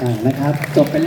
อ่านะครับจบไปแล้ว